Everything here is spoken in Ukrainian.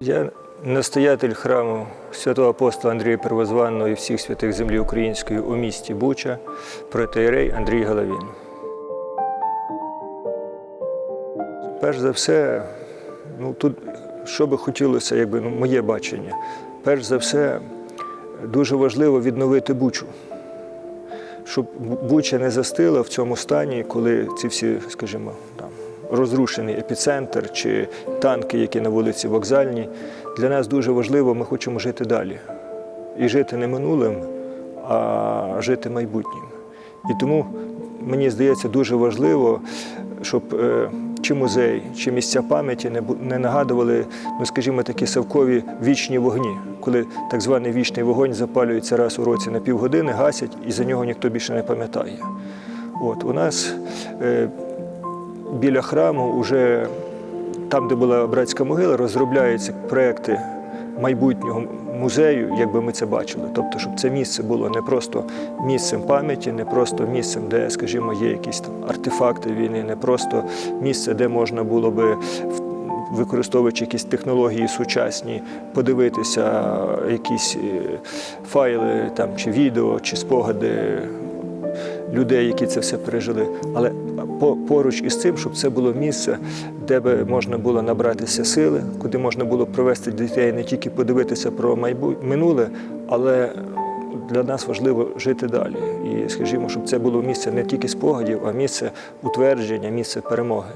Я настоятель храму святого апостола Андрія Первозванного і всіх святих землі української у місті Буча, протеєрей Андрій Головін. Перш за все, ну тут що би хотілося, якби ну, моє бачення. Перш за все, дуже важливо відновити Бучу. Щоб Буча не застила в цьому стані, коли ці всі, скажімо, розрушений епіцентр чи танки, які на вулиці Вокзальній. Для нас дуже важливо, ми хочемо жити далі. І жити не минулим, а жити майбутнім. І тому мені здається дуже важливо, щоб е, чи музей, чи місця пам'яті не, нагадували, ну скажімо, такі савкові вічні вогні, коли так званий вічний вогонь запалюється раз у році на півгодини, гасять, і за нього ніхто більше не пам'ятає. От у нас е, біля храму, вже там, де була братська могила, розробляються проекти майбутнього музею, як би ми це бачили. Тобто, щоб це місце було не просто місцем пам'яті, не просто місцем, де, скажімо, є якісь там артефакти війни, не просто місце, де можна було би використовуючи якісь технології сучасні, подивитися якісь е, файли там, чи відео, чи спогади людей, які це все пережили. Але поруч із цим, щоб це було місце, де би можна було набратися сили, куди можна було провести дітей не тільки подивитися про майбутнє минуле, але для нас важливо жити далі. І, скажімо, щоб це було місце не тільки спогадів, а місце утвердження, місце перемоги.